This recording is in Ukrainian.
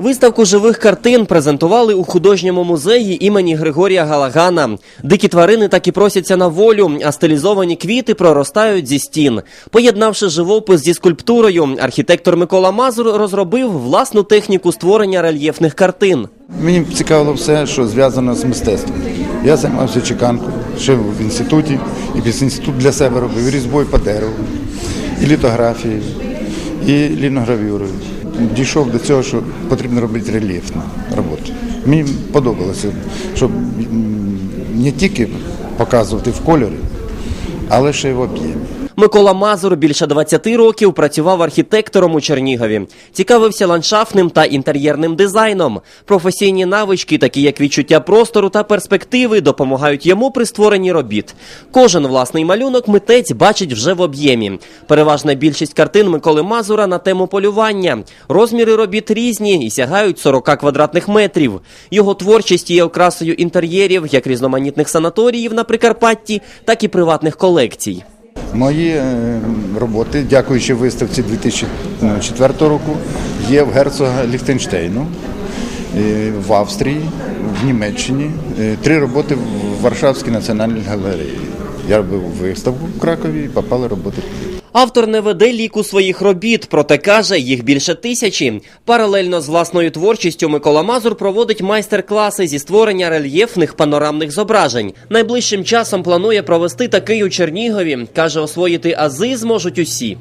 Виставку живих картин презентували у художньому музеї імені Григорія Галагана. Дикі тварини так і просяться на волю, а стилізовані квіти проростають зі стін. Поєднавши живопис зі скульптурою, архітектор Микола Мазур розробив власну техніку створення рельєфних картин. Мені цікавило все, що зв'язано з мистецтвом. Я займався чеканкою ще в інституті, і після інституту для себе робив різьбою по дереву, і літографією, і ліногравюрою. Дійшов до цього, що потрібно робити рельєфну роботу. Мені подобалося, щоб не тільки показувати в кольорі, але ще й в об'ємі. Микола Мазур більше 20 років працював архітектором у Чернігові. Цікавився ландшафтним та інтер'єрним дизайном. Професійні навички, такі як відчуття простору та перспективи, допомагають йому при створенні робіт. Кожен власний малюнок митець бачить вже в об'ємі. Переважна більшість картин Миколи Мазура на тему полювання. Розміри робіт різні і сягають 40 квадратних метрів. Його творчість є окрасою інтер'єрів як різноманітних санаторіїв на Прикарпатті, так і приватних колекцій. Мої е, роботи, дякуючи виставці 2004 року, є в герцога Ліхтенштейну, е, в Австрії, в Німеччині. Е, Три роботи в Варшавській національній галереї. Я робив виставку в Кракові і попали роботи. Автор не веде ліку своїх робіт, проте каже, їх більше тисячі. Паралельно з власною творчістю Микола Мазур проводить майстер-класи зі створення рельєфних панорамних зображень. Найближчим часом планує провести такий у Чернігові. каже, освоїти ази зможуть усі.